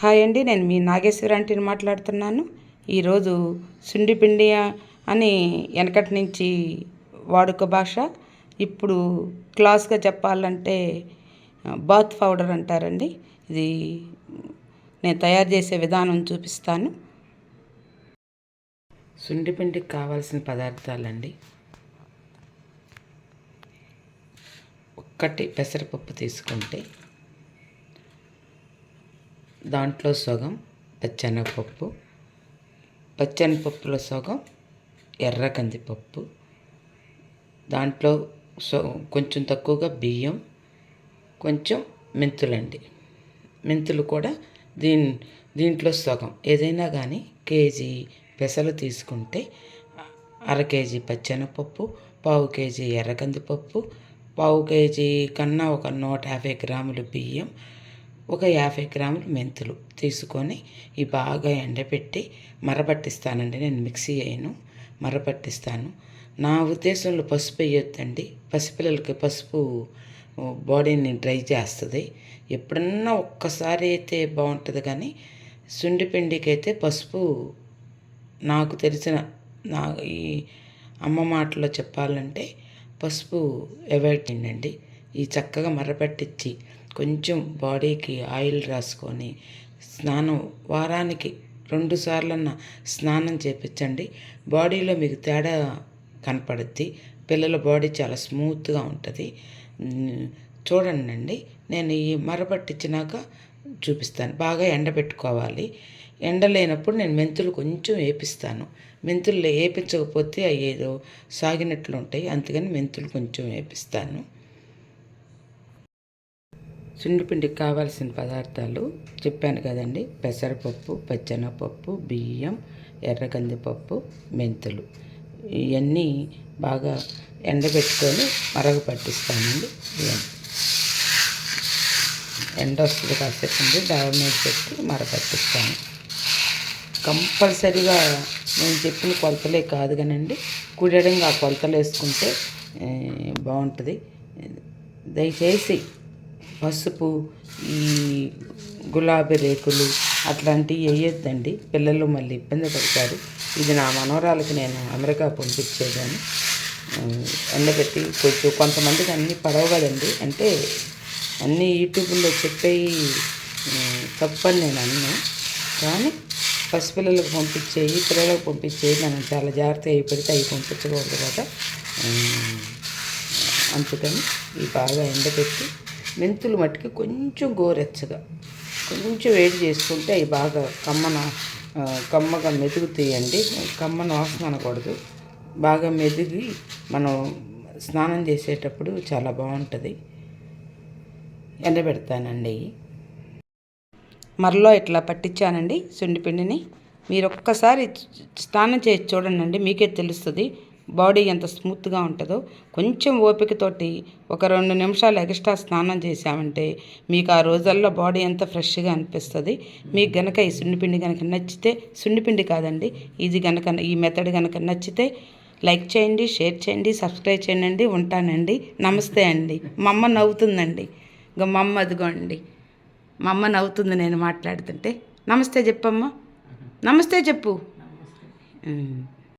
Hi అండి నేను మీ నాగేశ్వర ఆంటీని మాట్లాడుతున్నాను. ఈరోజు సుండిపిండి అని వెనకటి నుంచి వాడుక భాష. ఇప్పుడు క్లాస్గా చెప్పాలంటే బాత్ పౌడర్ అంటారండి. ఇది నేను తయారు చేసే విధానం చూపిస్తాను. సుండిపిండికి కావాల్సిన పదార్థాలండి. ఒక్కటి పెసరపప్పు తీసుకుంటే దాంట్లో సగం పచ్చెనగపప్పు పచ్చెనగపప్పులో సగం ఎర్ర కందిపప్పు దాంట్లో సో కొంచెం తక్కువగా బియ్యం కొంచెం మెంతులండి. మెంతులు కూడా దీని దీంట్లో సగం. ఏదైనా కానీ కేజీ పెసలు తీసుకుంటే అర కేజీ పచ్చెనపప్పు పావు కేజీ ఎర్రకందిపప్పు పావు కేజీ కన్నా ఒక నూట యాభై గ్రాములు బియ్యం ఒక యాభై గ్రాములు మెంతులు తీసుకొని ఈ బాగా ఎండబెట్టి మరపట్టిస్తానండి నేను మిక్సీ అయ్యను మరపట్టిస్తాను నా ఉద్దేశంలో పసుపు వేయొద్దండి. పసిపిల్లలకి పసుపు బాడీని డ్రై చేస్తుంది. ఎప్పుడన్నా ఒక్కసారి అయితే బాగుంటుంది కానీ సుండిపిండికి అయితే పసుపు నాకు తెలిసిన నా ఈ అమ్మ మాటలో చెప్పాలంటే పసుపు అవాయిడ్ చేయండి. ఈ చక్కగా మరపట్టించి కొంచెం బాడీకి ఆయిల్ రాసుకొని స్నానం వారానికి రెండు సార్లన్న స్నానం చేపించండి. బాడీలో మీకు తేడా కనపడుద్ది. పిల్లల బాడీ చాలా స్మూత్గా ఉంటుంది. చూడండి అండి నేను ఈ మరపట్టించినాక చూపిస్తాను. బాగా ఎండబెట్టుకోవాలి ఎండ లేనప్పుడు నేను మెంతులు కొంచెం వేపిస్తాను. మెంతులు వేపించకపోతే అవి ఏదో సాగినట్లు ఉంటాయి. అందుకని మెంతులు కొంచెం వేపిస్తాను. సుండిపిండికి కావాల్సిన పదార్థాలు చెప్పాను కదండి. పెసరపప్పు పచ్చెనపప్పు బియ్యం ఎర్రకందిపప్పు మెంతులు. ఇవన్నీ బాగా ఎండబెట్టుకొని మరగ పట్టిస్తానండి. ఎండ వస్తుంది కాసేపు దాని మీద పెట్టి మరపట్టిస్తాను కంపల్సరిగా నేను చెప్పిన కొలతలే కాదు కానండి. కుడడంగా ఆ కొలతలు వేసుకుంటే బాగుంటుంది. దయచేసి పసుపు ఈ గులాబీ రేకులు అట్లాంటివి వేయొద్దండి. పిల్లలు మళ్ళీ ఇబ్బంది పడతారు. ఇది నా మనవరాలకి నేను అమెరికా పంపించేదాన్ని. ఎండబెట్టి కొంచెం కొంతమందికి అన్నీ పడవు కదండి. అంటే అన్నీ యూట్యూబ్లో చెప్పేవి తప్పని నేను అన్నా. కానీ పసిపిల్లలకు పంపించేయి పిల్లలకు పంపించేయి మనం చాలా జాగ్రత్త అయి పెడితే అవి పంపించకూడదు కదా. అందుకని ఇవి బాగా ఎండబెట్టి మెంతులు మట్టుకి కొంచెం గోరెచ్చగా. కొంచెం వేడి చేసుకుంటే అవి బాగా కమ్మన కమ్మగా మెదుగుతాయండి. కమ్మన వాసన అనకూడదు. బాగా మెదిగి మనం స్నానం చేసేటప్పుడు చాలా బాగుంటుంది. ఎండబెడతానండి. మరలో ఇట్లా పట్టించానండి సుండిపిండిని మీరు ఒక్కసారి స్నానం చేసి చూడండి మీకే తెలుస్తుంది. బాడీ ఎంత స్మూత్గా ఉంటుందో కొంచెం ఓపికతోటి ఒక రెండు నిమిషాలు ఎక్స్ట్రా స్నానం చేసామంటే మీకు ఆ రోజుల్లో బాడీ ఎంత ఫ్రెష్గా అనిపిస్తుంది. మీకు గనక ఈ సున్నిపిండి కనుక నచ్చితే సున్నిపిండి కాదండి ఇది కనుక ఈ మెథడ్ కనుక నచ్చితే లైక్ చేయండి షేర్ చేయండి సబ్స్క్రైబ్ చేయండి ఉంటానండి. నమస్తే అండి. మా అమ్మ నవ్వుతుందండి. ఇంకా మా అమ్మ అదిగోండి. మా అమ్మ నవ్వుతుంది నేను మాట్లాడుతుంటే. నమస్తే చెప్పమ్మా. నమస్తే చెప్పు.